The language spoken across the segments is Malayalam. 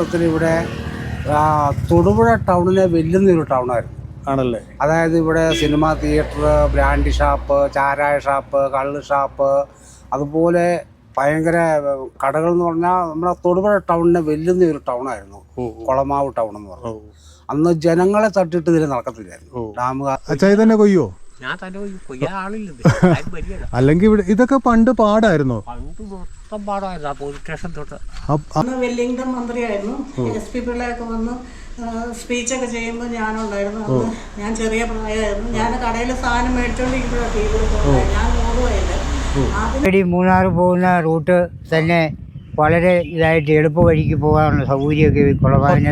കാലഘട്ടത്തിൽ ഇവിടെ തൊടുപുഴ ടൗണിനെ വെല്ലുന്നൊരു ടൗണായിരുന്നു. ആണല്ലേ? അതായത് ഇവിടെ സിനിമ തിയേറ്റർ ബ്രാൻഡ് ഷാപ്പ് ചാരായ ഷാപ്പ് കള്ള് ഷാപ്പ് അതുപോലെ ഭയങ്കര കടകൾ എന്ന് പറഞ്ഞാൽ നമ്മുടെ തൊടുപുഴ ടൗണിനെ വെല്ലുന്ന ഒരു ടൗണായിരുന്നു കൊളമാവ് കുളമാവ് ടൗൺ എന്ന് പറഞ്ഞു. അന്ന് ജനങ്ങളെ തട്ടിട്ട് ഇതിൽ നടക്കത്തില്ലായിരുന്നു. ഡാം തന്നെ കൊയ്യോ? ഞാൻ തന്നെ പോയി കൊയ്യാൻ ആളില്ലത്. അല്ലെങ്കിൽ ഇതൊക്കെ പണ്ട് പാടായിരുന്നോ? പണ്ട് ആ പോലീസ് സ്റ്റേഷൻ തൊട്ട് അന്ന് വെല്ലിംഗ്ടൺ മന്ത്രിയായിരുന്നു. എസ് പി പിള്ളയൊക്കെ വന്ന് സ്പീച്ചൊക്കെ ചെയ്യുമ്പോൾ ഞാനുണ്ടായിരുന്നു. അന്ന് ഞാൻ ചെറിയ പ്രായമായിരുന്നു. ഞാൻ കടയിൽ സാധനം മേടിച്ചോണ്ടിരിക്കുമ്പോഴാണ് ഞാൻ ഓടുകയില്ല. മൂന്നാർ പോകുന്ന റൂട്ട് തന്നെ വളരെ ഇതായിട്ട് എളുപ്പ വഴിക്ക് പോകാനുള്ള സൗകര്യമൊക്കെ ഈ കുളവാവിനെ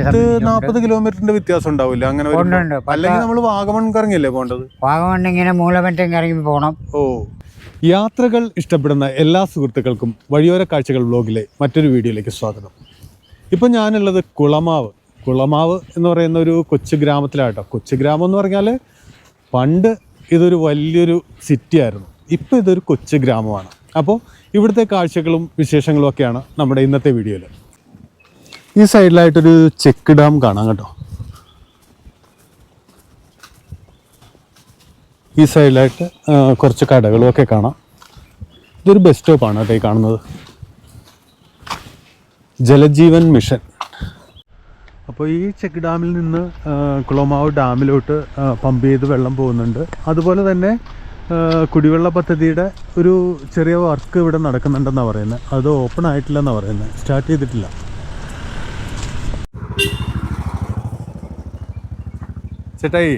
പത്ത് കിലോമീറ്ററിന്റെ വ്യത്യാസം ഉണ്ടാവില്ല. അങ്ങനെ. അല്ലെങ്കിൽ നമ്മൾ വാഗമൺ കറങ്ങിയല്ലേ പോകേണ്ടത്? വാഗമൺ ഇങ്ങനെ മൂലമറ്റം കറങ്ങി പോകണം ഓ. യാത്രകൾ ഇഷ്ടപ്പെടുന്ന എല്ലാ സുഹൃത്തുക്കൾക്കും വഴിയോര കാഴ്ചകൾ വ്ലോഗിലെ മറ്റൊരു വീഡിയോയിലേക്ക് സ്വാഗതം. ഇപ്പം ഞാനുള്ളത് കുളമാവ്. കുളമാവ് എന്ന് പറയുന്ന ഒരു കൊച്ചു ഗ്രാമത്തിലാട്ടോ. കൊച്ചു ഗ്രാമം എന്ന് പറഞ്ഞാൽ പണ്ട് ഇതൊരു വലിയൊരു സിറ്റി ആയിരുന്നു. ഇപ്പോൾ ഇതൊരു കൊച്ചു ഗ്രാമമാണ്. അപ്പോൾ ഇവിടുത്തെ കാഴ്ചകളും വിശേഷങ്ങളും ഒക്കെയാണ് നമ്മുടെ ഇന്നത്തെ വീഡിയോയിൽ ഈ സൈഡിലായിട്ടൊരു ചെക്ക് ഡാം കാണാം കേട്ടോ. ഈ സൈഡിലായിട്ട് കുറച്ച് കടകളും ഒക്കെ കാണാം. ഇതൊരു ബസ് സ്റ്റോപ്പാണ് കേട്ടോ ഈ കാണുന്നത്. ജലജീവൻ മിഷൻ. അപ്പോൾ ഈ ചെക്ക് ഡാമിൽ നിന്ന് കുളമാവ് ഡാമിലോട്ട് പമ്പ് ചെയ്ത് വെള്ളം പോകുന്നുണ്ട്. അതുപോലെ തന്നെ കുടിവെള്ള പദ്ധതിയുടെ ഒരു ചെറിയ വർക്ക് ഇവിടെ നടക്കുന്നുണ്ടെന്നാണ് പറയുന്നത്. അത് ഓപ്പൺ ആയിട്ടില്ലെന്നാണ് പറയുന്നത്. സ്റ്റാർട്ട് ചെയ്തിട്ടില്ല. ചേട്ടായി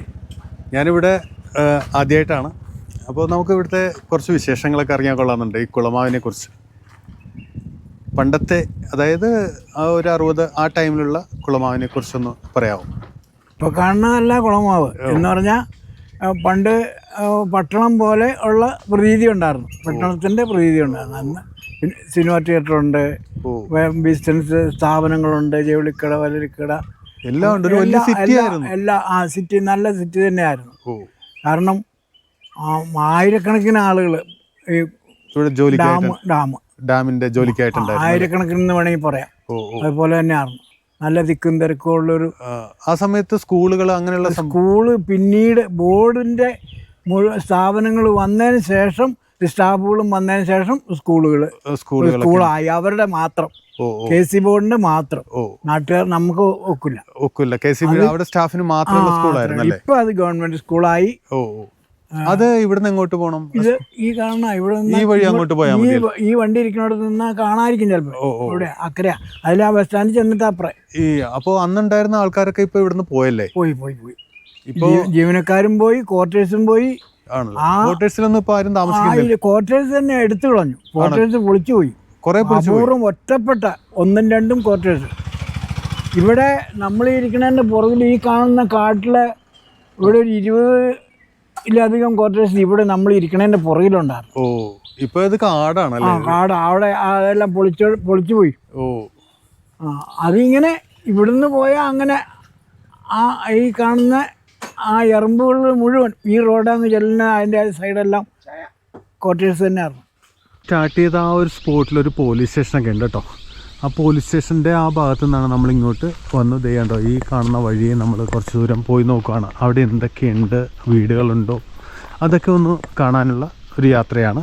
ഞാനിവിടെ ആദ്യമായിട്ടാണ് അപ്പോൾ നമുക്ക് ഇവിടുത്തെ കുറച്ച് വിശേഷങ്ങളൊക്കെ അറിയാൻ കൊള്ളാമെന്നുണ്ട് ഈ കുളമാവിനെ കുറിച്ച്. പണ്ടത്തെ അതായത് ആ ഒരു അറുപത് ആ ടൈമിലുള്ള കുളമാവിനെ കുറിച്ചൊന്ന് പറയാമോ ഇപ്പോൾ കാണുന്നതല്ല കുളമാവ്. എന്ന് പറഞ്ഞാൽ പണ്ട് പട്ടണം പോലെ ഉള്ള പ്രതീതി ഉണ്ടായിരുന്നു. പട്ടണത്തിന്റെ പ്രതീതി ഉണ്ടായിരുന്നു. അന്ന് സിനിമ തിയേറ്ററുണ്ട് ബിസിനസ് സ്ഥാപനങ്ങളുണ്ട് ജൗളിക്കട വലരിക്കട. എല്ലാം ഉണ്ട്. എല്ലാ- ആ സിറ്റി നല്ല സിറ്റി തന്നെയായിരുന്നു. കാരണം ആയിരക്കണക്കിന് ആളുകൾ ഈ ഡാം ജോലിക്കായിട്ട് ഡാം ഡാമിന്റെ ജോലിക്കായിട്ടുണ്ട് ആയിരക്കണക്കിന് എന്ന് വേണമെങ്കിൽ പറയാം. അതുപോലെ തന്നെയായിരുന്നു നല്ല തിക്കും തിരക്കും ഉള്ളൊരു ആ, സമയത്ത് സ്കൂളുകൾ അങ്ങനെയുള്ള സ്കൂൾ പിന്നീട് ബോർഡിന്റെ മുഴുവൻ സ്ഥാപനങ്ങൾ വന്നതിന് ശേഷം സ്റ്റാഫുകളും വന്നതിന് ശേഷം സ്കൂളുകൾ സ്കൂളായി. അവരുടെ മാത്രം. കെ സി ബോർഡിന്റെ മാത്രം. നാട്ടുകാർ നമുക്ക് ഒക്കില്ല. ഒക്കില്ല. കെ സി ബി അവിടെ സ്റ്റാഫിന് മാത്രമുള്ള സ്കൂളായിരുന്നു ഇപ്പൊ അത് ഗവൺമെന്റ് സ്കൂളായി. അത് ഇവിടുന്ന് എങ്ങോട്ട് പോകണം ഇത് ഈ കാണുന്ന ഇവിടെ നിന്ന് ഈ വഴി അങ്ങോട്ട് പോയാൽ ഈ വണ്ടി ഇരിക്കുന്നിടത്ത് നിന്ന് കാണാതിരിക്കും ചിലപ്പോ. ഇവിടെ അക്കര അതിൽ ആ ബസ് സ്റ്റാൻഡിൽ ചെന്നിട്ട് അപ്പുറം. ഈ അപ്പൊ അന്നുണ്ടായിരുന്ന ആൾക്കാരൊക്കെ ഇപ്പൊ ഇവിടുന്ന് പോയല്ലേ? പോയി പോയി പോയി. ഇപ്പൊ ജീവനക്കാരും പോയി ക്വാർട്ടേഴ്സും പോയി. ക്വാർട്ടേഴ്സിലൊന്നും ഇപ്പൊ ആരും താമസിക്കുന്നില്ല. ക്വാർട്ടേഴ്സ് തന്നെ എടുത്തു കളഞ്ഞു. ക്വാർട്ടേഴ്സ് പൊളിച്ചു പോയി. കുറെ അപൂർവം ഒറ്റപ്പെട്ട ഒന്നും രണ്ടും ക്വാർട്ടേഴ്സ് ഇവിടെ നമ്മൾ ഇരിക്കുന്നതിന്റെ പുറകിൽ ഈ കാണുന്ന കാട്ടിലെ ഇവിടെ ഒരു ഇരുപതിലധികം ക്വാർട്ടേഴ്സ് ഇവിടെ നമ്മൾ ഇരിക്കുന്നതിന്റെ പുറകിലുണ്ടായിരുന്നു. ഓ ഇപ്പൊ ഇത് ആ കാടാണല്ലേ കാട്. അവിടെ അതെല്ലാം പൊളിച്ചു പൊളിച്ചു പോയി. ഓ. ആ അതിങ്ങനെ ഇവിടുന്ന് പോയാൽ അങ്ങനെ ആ ഈ കാണുന്ന ആ എറുമ്പുകൾ മുഴുവൻ ഈ റോഡാന്ന് ചെല്ലുന്ന അതിന്റെ സൈഡെല്ലാം ക്വാർട്ടേഴ്സ് തന്നെയായിരുന്നു. സ്റ്റാർട്ട് ചെയ്ത ആ ഒരു സ്പോട്ടിൽ ഒരു പോലീസ് സ്റ്റേഷനൊക്കെ ഉണ്ട് കേട്ടോ ആ പോലീസ് സ്റ്റേഷന്റെ ആ ഭാഗത്തു നിന്നാണ് നമ്മൾ ഇങ്ങോട്ട് വന്ന് ചെയ്യണ്ടോ ഈ കാണുന്ന വഴിയെ നമ്മൾ കുറച്ച് ദൂരം പോയി നോക്കുകയാണ് അവിടെ എന്തൊക്കെയുണ്ട് വീടുകളുണ്ടോ? അതൊക്കെ ഒന്ന് കാണാനുള്ള ഒരു യാത്രയാണ്.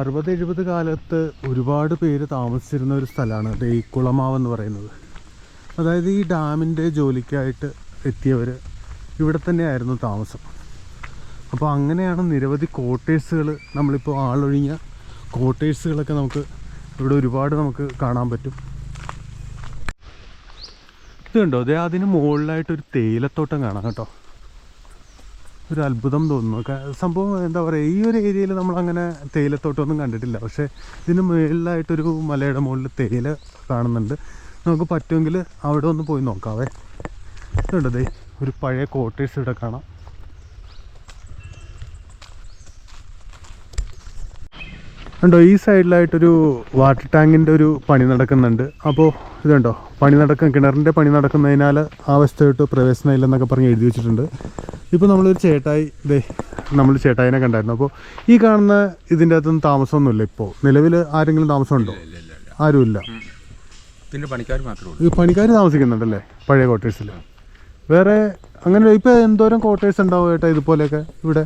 അറുപത് എഴുപത് കാലത്ത് ഒരുപാട് പേര് താമസിച്ചിരുന്ന ഒരു സ്ഥലമാണ് ദേ ഈ കുളമാവ് എന്ന് പറയുന്നത്. അതായത് ഈ ഡാമിന്റെ ജോലിക്കായിട്ട് എത്തിയവർ ഇവിടെ തന്നെയായിരുന്നു താമസം. അപ്പോൾ അങ്ങനെയാണ് നിരവധി കോട്ടേഴ്സുകൾ നമ്മളിപ്പോൾ ആളൊഴിഞ്ഞ കോട്ടേഴ്സുകളൊക്കെ നമുക്ക് ഇവിടെ ഒരുപാട് നമുക്ക് കാണാൻ പറ്റും. ഇത് കണ്ടോ? അതെ അതിന് മുകളിലായിട്ടൊരു തേയിലത്തോട്ടം കാണാം കേട്ടോ. ഒരു അത്ഭുതം തോന്നുന്നു. സംഭവം എന്താ പറയുക ഈ ഒരു ഏരിയയിൽ നമ്മൾ അങ്ങനെ തേയിലത്തോട്ടമൊന്നും കണ്ടിട്ടില്ല. പക്ഷേ ഇതിന് മുകളിലായിട്ടൊരു മലയുടെ മുകളിൽ തേയില കാണുന്നുണ്ട്. നമുക്ക് പറ്റുമെങ്കിൽ അവിടെ ഒന്ന് പോയി നോക്കാവേ. ദേ ഒരു പഴയ കോട്ടേഴ്സ് ഇവിടെ കാണാം. ഉണ്ടോ ഈ സൈഡിലായിട്ടൊരു വാട്ടർ ടാങ്കിന്റെ ഒരു പണി നടക്കുന്നുണ്ട്. അപ്പോൾ ഇതുണ്ടോ പണി നടക്കുന്ന കിണറിന്റെ പണി നടക്കുന്നതിനാൽ ആ വശത്തോട്ട് പ്രവേശനം ഇല്ലെന്നൊക്കെ പറഞ്ഞ് എഴുതി വെച്ചിട്ടുണ്ട്. ഇപ്പോൾ നമ്മളൊരു ചേട്ടായി ഇതേ നമ്മൾ ചേട്ടായിനെ കണ്ടായിരുന്നു. അപ്പോൾ ഈ കാണുന്ന ഇതിന്റെ അകത്തൊന്നും താമസമൊന്നുമില്ല ഇപ്പോൾ നിലവിൽ ആരെങ്കിലും താമസമുണ്ടോ? ആരുമില്ല. പിന്നെ പണിക്കാർ മാത്രമേ ഉള്ളൂ. ഈ പണിക്കാർ താമസിക്കുന്നുണ്ടല്ലേ പഴയ ക്വാർട്ടേഴ്സിൽ വേറെ അങ്ങനെ ഇപ്പൊ എന്തോരം ക്വാർട്ടേഴ്സ് ഉണ്ടാവും ഏട്ടാ ഇതുപോലെയൊക്കെ ഇവിടെ?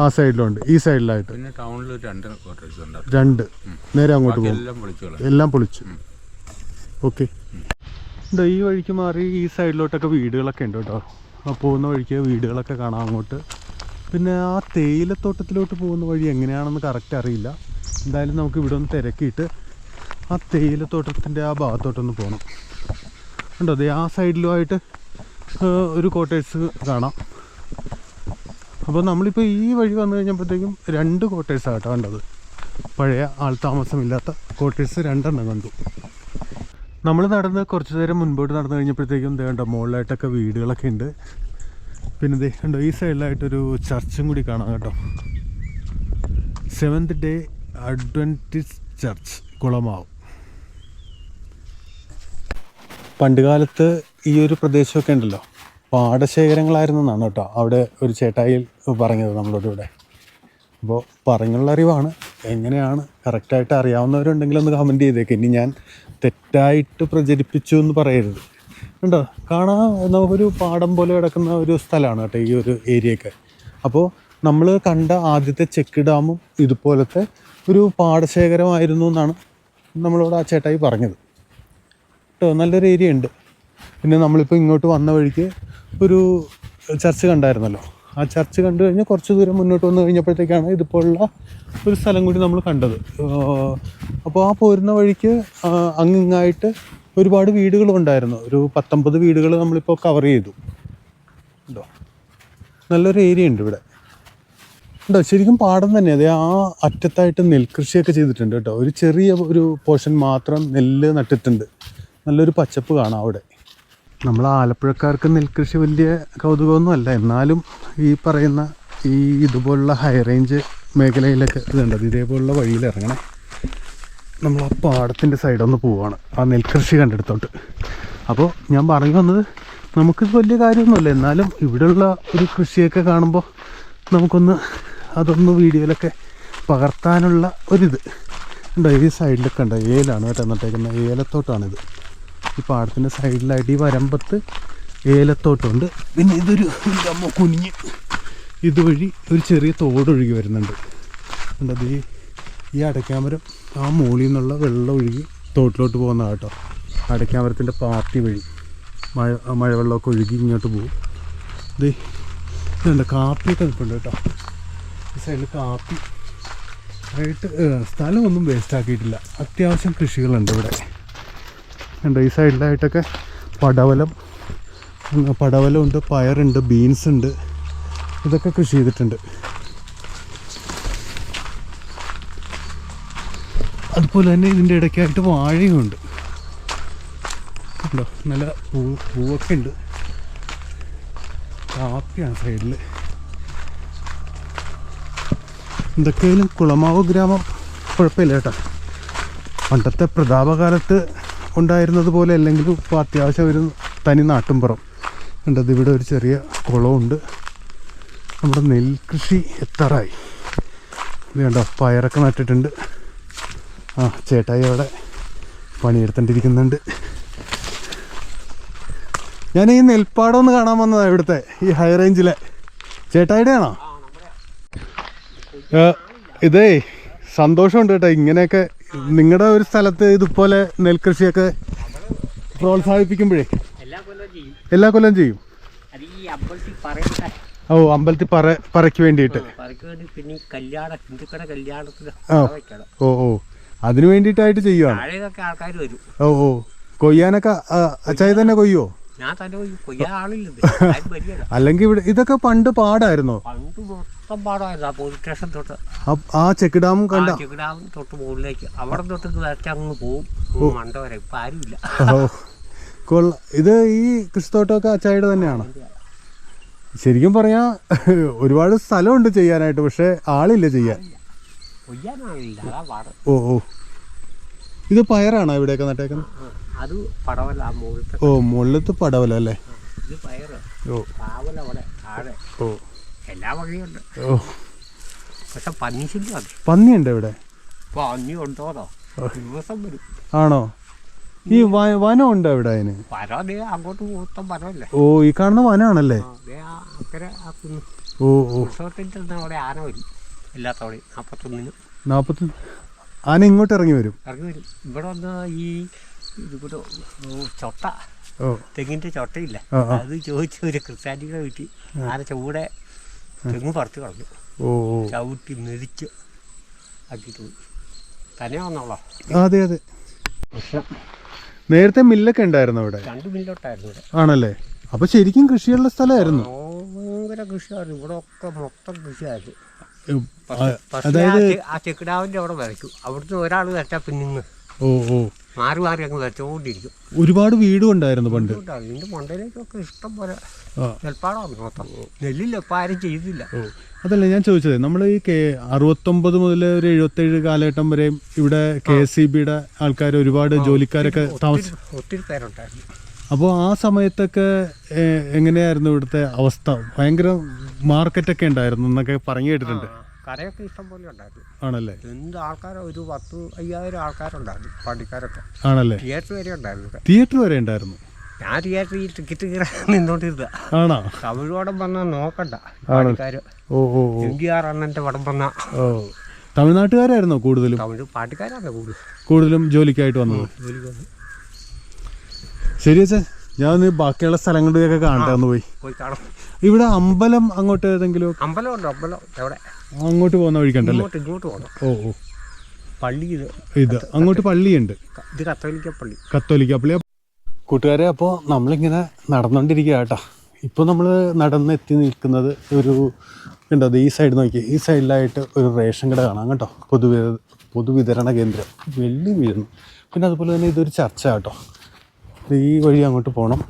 ആ സൈഡിലുണ്ട് ഈ സൈഡിലായിട്ട് പിന്നെ ടൗണിൽ രണ്ട് ക്വാർട്ടേഴ്സ് ഉണ്ട് രണ്ട്. നേരെ അങ്ങോട്ട് പോകും. എല്ലാം പൊളിച്ചു. ഓക്കെ. ഈ വഴിക്ക് മാറി ഈ സൈഡിലോട്ടൊക്കെ വീടുകളൊക്കെ ഉണ്ട് കേട്ടോ. ആ പോകുന്ന വഴിക്ക് വീടുകളൊക്കെ കാണാം അങ്ങോട്ട്. പിന്നെ ആ തേയിലത്തോട്ടത്തിലോട്ട് പോകുന്ന വഴി എങ്ങനെയാണെന്ന് കറക്റ്റ് അറിയില്ല. എന്തായാലും നമുക്ക് ഇവിടെ ഒന്ന് തിരക്കിയിട്ട് ആ തേയിലത്തോട്ടത്തിന്റെ ആ ഭാഗത്തോട്ടൊന്ന് പോകണം ഉണ്ടോ? അതെ ആ സൈഡിലുമായിട്ട് ഒരു കോട്ടേഴ്സ് കാണാം. അപ്പോൾ നമ്മളിപ്പോൾ ഈ വഴി വന്നു കഴിഞ്ഞപ്പോഴത്തേക്കും രണ്ട് കോട്ടേഴ്സാണ് കേട്ടോ കണ്ടത്. പഴയ ആൾ താമസമില്ലാത്ത കോട്ടേഴ്സ് രണ്ടെണ്ണം കണ്ടു. നമ്മൾ നടന്ന് കുറച്ച് നേരം മുൻപോട്ട് നടന്നു കഴിഞ്ഞപ്പോഴത്തേക്കും കണ്ടോ മുകളിലായിട്ടൊക്കെ വീടുകളൊക്കെ ഉണ്ട്. പിന്നെ ദേ കണ്ടോ ഈ സൈഡിലായിട്ടൊരു ചർച്ചും കൂടി കാണാം കേട്ടോ. Seventh day Adventist church Kulamavu. പണ്ട് കാലത്ത് ഈ ഒരു പ്രദേശമൊക്കെ ഉണ്ടല്ലോ. പാടശേഖരങ്ങളായിരുന്നു എന്നാണ് കേട്ടോ അവിടെ ഒരു ചേട്ടായിൽ പറഞ്ഞത് നമ്മളോട് ഇവിടെ. അപ്പോൾ പറഞ്ഞുള്ള അറിവാണ്. എങ്ങനെയാണ്? കറക്റ്റായിട്ട് അറിയാവുന്നവരുണ്ടെങ്കിൽ ഒന്ന് കമന്റ് ചെയ്തേക്ക്. ഇനി ഞാൻ തെറ്റായിട്ട് പ്രചരിപ്പിച്ചു എന്ന് പറയരുത്. ഉണ്ടോ കാണാൻ നമുക്കൊരു പാടം പോലെ കിടക്കുന്ന ഒരു സ്ഥലമാണ് കേട്ടോ ഈ ഒരു ഏരിയയൊക്കെ. അപ്പോൾ നമ്മൾ കണ്ട ആദ്യത്തെ ചെക്ക് ഡാമും ഇതുപോലത്തെ ഒരു പാടശേഖരമായിരുന്നു എന്നാണ് നമ്മളോട് ആ ചേട്ടായി പറഞ്ഞത്. കേട്ടോ നല്ലൊരു ഏരിയ ഉണ്ട് പിന്നെ നമ്മളിപ്പോൾ ഇങ്ങോട്ട് വന്ന വഴിക്ക് ഒരു ചർച്ച് കണ്ടായിരുന്നല്ലോ. ആ ചർച്ച് കണ്ടു കഴിഞ്ഞാൽ കുറച്ച് ദൂരം മുന്നോട്ട് വന്നു കഴിഞ്ഞപ്പോഴത്തേക്കാണ് ഇതുപോലുള്ള ഒരു സ്ഥലം കൂടി നമ്മൾ കണ്ടത്. അപ്പോൾ ആ പോരുന്ന വഴിക്ക് അങ്ങിങ്ങായിട്ട് ഒരുപാട് വീടുകളും ഉണ്ടായിരുന്നു. ഒരു പത്തൊമ്പത് വീടുകൾ നമ്മളിപ്പോൾ കവർ ചെയ്തു. ഉണ്ടോ? നല്ലൊരു ഏരിയ ഉണ്ട് ഇവിടെ. ഉണ്ടോ? ശരിക്കും പാടം തന്നെ. അതെ ആ അറ്റത്തായിട്ട് നെൽകൃഷിയൊക്കെ ചെയ്തിട്ടുണ്ട് കേട്ടോ. ഒരു ചെറിയ ഒരു പോർഷൻ മാത്രം നെല്ല് നട്ടിട്ടുണ്ട്. നല്ലൊരു പച്ചപ്പ് കാണാം അവിടെ. നമ്മൾ ആലപ്പുഴക്കാർക്ക് നെൽകൃഷി വലിയ കൗതുകമൊന്നും അല്ല. എന്നാലും ഈ പറയുന്ന ഈ ഇതുപോലുള്ള ഹൈ റേഞ്ച് മേഖലയിലൊക്കെ ഇതുണ്ട്. ഇതേപോലുള്ള വഴിയിൽ ഇറങ്ങണേ. നമ്മൾ ആ പാടത്തിന്റെ സൈഡൊന്ന് പോവുകയാണ് ആ നെൽകൃഷി കണ്ടെടുത്തോട്ട്. അപ്പോൾ ഞാൻ പറഞ്ഞു വന്നത് നമുക്കിത് വലിയ കാര്യമൊന്നുമല്ല. എന്നാലും ഇവിടെയുള്ള ഒരു കൃഷിയൊക്കെ കാണുമ്പോൾ നമുക്കൊന്ന് അതൊന്ന് വീഡിയോയിലൊക്കെ പകർത്താനുള്ള ഒരിത്. ഉണ്ടോ? ഈ സൈഡിലൊക്കെ ഉണ്ടോ? ഏലാണ് കേട്ടോ എന്നിട്ടേക്കുന്നത് ഏലത്തോട്ടാണിത്. ഈ പാടത്തിന്റെ സൈഡിലായിട്ട് ഈ വരമ്പത്ത് ഏലത്തോട്ടമുണ്ട് പിന്നെ ഇതൊരു അമ്മ കുനിഞ്ഞ് ഇതുവഴി ഒരു ചെറിയ തോടൊഴുകി വരുന്നുണ്ട്. ഉണ്ടത് ഈ ഈ അടയ്ക്കാമരം ആ മുകളിൽ നിന്നുള്ള വെള്ളം ഒഴുകി തോട്ടിലോട്ട് പോകുന്ന കേട്ടോ. അടയ്ക്കാമരത്തിന്റെ പാത്തി വഴി മഴ മഴവെള്ളമൊക്കെ ഒഴുകി ഇങ്ങോട്ട് പോകും. ഇത് ഇതുണ്ട് കാപ്പിയൊക്കെ നിൽപ്പുണ്ട് കേട്ടോ. ഈ സൈഡിൽ കാപ്പി. ആയിട്ട് സ്ഥലമൊന്നും വേസ്റ്റ് ആക്കിയിട്ടില്ല അത്യാവശ്യം കൃഷികളുണ്ട് ഇവിടെ. ഉണ്ട്. ഈ സൈഡിലായിട്ടൊക്കെ പടവലം പടവലമുണ്ട് പയറുണ്ട് ബീൻസ് ഉണ്ട് ഇതൊക്കെ കൃഷി ചെയ്തിട്ടുണ്ട്. അതുപോലെ തന്നെ ഇതിന്റെ ഇടയ്ക്കായിട്ട് വാഴയുമുണ്ട്. ഉണ്ടോ നല്ല പൂ പൂവൊക്കെ ഉണ്ട്. കാപ്പിയാണ് സൈഡിൽ. എന്തൊക്കെയായാലും കുളമാവ് ഗ്രാമം കുഴപ്പമില്ല കേട്ടോ. പണ്ടത്തെ പ്രതാപകാലത്ത് ഉണ്ടായിരുന്നത് പോലെ അല്ലെങ്കിലും ഇപ്പോൾ അത്യാവശ്യം ഒരു തനി നാട്ടുംപുറം ഉണ്ടത് ഇവിടെ ഒരു ചെറിയ കുളമുണ്ട്. നമ്മുടെ നെൽകൃഷി എത്താറായി. ഇത് കണ്ടോ പയറൊക്കെ നട്ടിട്ടുണ്ട്. ആ ചേട്ടായി അവിടെ പണിയെടുത്തോണ്ടിരിക്കുന്നുണ്ട്. ഞാൻ ഈ നെൽപ്പാടം ഒന്ന് കാണാൻ വന്നതാണ് ഇവിടുത്തെ ഈ ഹൈ റേഞ്ചിലെ ചേട്ടായിയുടെ ആണോ ഇതേ സന്തോഷമുണ്ട് കേട്ടോ ഇങ്ങനെയൊക്കെ നിങ്ങളുടെ ഒരു സ്ഥലത്ത് ഇതുപോലെ നെൽകൃഷിയൊക്കെ പ്രോത്സാഹിപ്പിക്കുമ്പോഴേ? എല്ലാ കൊല്ലം ചെയ്യും. ഓ അമ്പലത്തിൽ പറ പറയ്ക്ക് വേണ്ടിയിട്ട്. ഓ ഓ. അതിനു വേണ്ടിയിട്ടായിട്ട് ചെയ്യുവാണ്? ഓ ഓ. കൊയ്യാനൊക്കെ അച്ചായി തന്നെ കൊയ്യോ? അല്ലെങ്കിൽ ഇവിടെ ഇതൊക്കെ പണ്ട് പാടായിരുന്നോ? പണ്ട് ആ പോലീസ് സ്റ്റേഷൻ തൊട്ട്. ആ- ചെക്ക് ഡാം കണ്ട. ചെക്ക് ഡാം തൊട്ട് മുകളിലേക്ക്. അവിടെ തൊട്ട് വരച്ച് അങ്ങ് പോവും. മണ്ട വരെ ഇപ്പം ആരുമില്ല. കൊള്ള ഇത് ഈ കൃഷിത്തോട്ടമൊക്കെ അച്ചായിട്ട് തന്നെയാണ്? ശരിക്കും പറയാ ഒരുപാട് സ്ഥലമുണ്ട് ചെയ്യാനായിട്ട് പക്ഷെ ആളില്ല ചെയ്യാൻ. ഓ ഓ. ഇത് പയറാണോ ഇവിടെയൊക്കെ നട്ടേക്കുന്നത്? മുകളിലത്തെ ഓ മുള്ളത്ത് പടവല അല്ലേ? ഓ. ഓ. എല്ലാ വകയുണ്ട്. ഓ. പക്ഷെ പന്നിശല്യമാണ് പന്നിയുണ്ട് ഇവിടെ? പന്നി ഉണ്ടോന്നോ ദിവസം വരും. ആണോ? ഈ വനം ഉണ്ട് ഇവിടെ അതിന്? മരം അങ്ങോട്ട് മൊത്തം വനമല്ലേ? ഓ ഈ കാണുന്ന കുന്ന്. ഓ ഓ. അവിടെ ആന വരും. എല്ലാത്തോടെയും. നാൽപ്പത്തൊന്നിന് നാപ്പത്തി ആന ഇങ്ങോട്ട് ഇറങ്ങി വരും? ഇറങ്ങി വരും. ഇവിടെ വന്ന് ഈ ഇതിവിടെ ചൊട്ട. തെങ്ങിന്റെ ചൊട്ടയില്ല. അത് ചോദിച്ചു ഒരു ക്രിസ്ത്യാനികളെ വീട്ടിൽ ആന ചൂടെ തെങ്ങ് പറിച്ച് കളഞ്ഞു. ചവിട്ടി മെതിച്ച് ആക്കിയിട്ട് പോയി. തന്നെ വന്നോളാം. അതെ അതെ. നേരത്തെ മില്ലൊക്കെ ഉണ്ടായിരുന്നു അവിടെ? രണ്ട് മില്ലോട്ടായിരുന്നു ഇവിടെ. ആണല്ലേ? അപ്പൊ ശരിക്കും കൃഷിയുള്ള സ്ഥലമായിരുന്നു. ഭയങ്കര കൃഷിയായിരുന്നു. ഇവിടെ ഒക്കെ മൊത്തം കൃഷിയായിരുന്നു. ആ, ചെക്കിടാവിന്റെ അവിടെ വരയ്ക്കും അവിടുന്ന് ഒരാൾ വരച്ചാ പിന്നിന്ന് ഓ ഓ. മാറി മാറി അങ്ങ് വെച്ചുകൊണ്ടിരിക്കും ഒരുപാട് വീടും ഉണ്ടായിരുന്നു പണ്ട്. അതിന്റെ മണ്ടയിലേക്കൊക്കെ ഇഷ്ടം പോലെ നെൽപ്പാടാണ് മൊത്തം. നെല്ലില്ല ഇപ്പം ആരും ചെയ്തില്ല. അതല്ല ഞാൻ ചോദിച്ചത് നമ്മൾ ഈ കെ അറുപത്തൊമ്പത് മുതൽ ഒരു എഴുപത്തേഴ് കാലഘട്ടം വരെ ഇവിടെ കെ എസ് സി ബിയുടെ ആൾക്കാർ ഒരുപാട് ജോലിക്കാരൊക്കെ താമസ ഒത്തിരി ഒത്തിരി പേരുണ്ടായിരുന്നു. അപ്പോൾ ആ സമയത്തൊക്കെ എങ്ങനെയായിരുന്നു ഇവിടുത്തെ അവസ്ഥ? ഭയങ്കര മാർക്കറ്റൊക്കെ ഉണ്ടായിരുന്നു എന്നൊക്കെ പറഞ്ഞു കേട്ടിട്ടുണ്ട്. ആ, കടയൊക്കെ ഇഷ്ടം പോലെ ഉണ്ടായിരുന്നു. ആണല്ലേ? എന്ത് ആൾക്കാരോ ഒരു പത്ത് അയ്യായിരം ആൾക്കാരുണ്ടായിരുന്നു പണിക്കാരൊക്കെ ആണല്ലേ? തിയേറ്റർ വരെ ഉണ്ടായിരുന്നു. തിയേറ്റർ വരെ ഉണ്ടായിരുന്നു? ഞാൻ തിയേറ്ററിൽ ടിക്കറ്റ് കയറാൻ നിന്നോണ്ടിരുന്ന ആണോ? തമിഴ് പടം വന്നാൽ നോക്കണ്ട ഓ ഓ ആർ അണ്ണന്റെ പടം വന്ന. ഓ. തമിഴ്നാട്ടുകാരായിരുന്നോ കൂടുതലും? തമിഴ് പാട്ടിക്കാരാണ് കൂടുതൽ കൂടുതലും ജോലിക്കായിട്ട് വന്നത്? ശരി അച്ഛൻ ഞാൻ ബാക്കിയുള്ള സ്ഥലങ്ങളിലൊക്കെ കാണട്ടെ ഒന്ന് പോയി. പോയി കാണാം. ഇവിടെ അമ്പലം അങ്ങോട്ട് ഏതെങ്കിലും അമ്പലം ഉണ്ടോ? അമ്പലം എവിടെ? അങ്ങോട്ട് പോകുന്ന വഴിക്കണ്ടല്ലേ? ഇങ്ങോട്ട് ഇങ്ങോട്ട് പോകണം ഓ ഓ. പള്ളി ഇത് ഇത് അങ്ങോട്ട് പള്ളിയുണ്ട്. ഇത് കത്തോലിക്ക പള്ളി. കത്തോലിക്ക പള്ളി. കൂട്ടുകാരെ അപ്പോൾ നമ്മളിങ്ങനെ നടന്നുകൊണ്ടിരിക്കുക കേട്ടോ. ഇപ്പോൾ നമ്മൾ നടന്നെത്തി നിൽക്കുന്നത് ഒരു കണ്ടോ ഈ സൈഡ് നോക്കി. ഈ സൈഡിലായിട്ട് ഒരു റേഷൻ കട കാണാം കേട്ടോ. പൊതുവി പൊതുവിതരണ കേന്ദ്രം. വെള്ളി വീഴുന്നു പിന്നെ അതുപോലെ തന്നെ ഇതൊരു ചർച്ച കേട്ടോ. ഈ വഴി അങ്ങോട്ട് പോകണം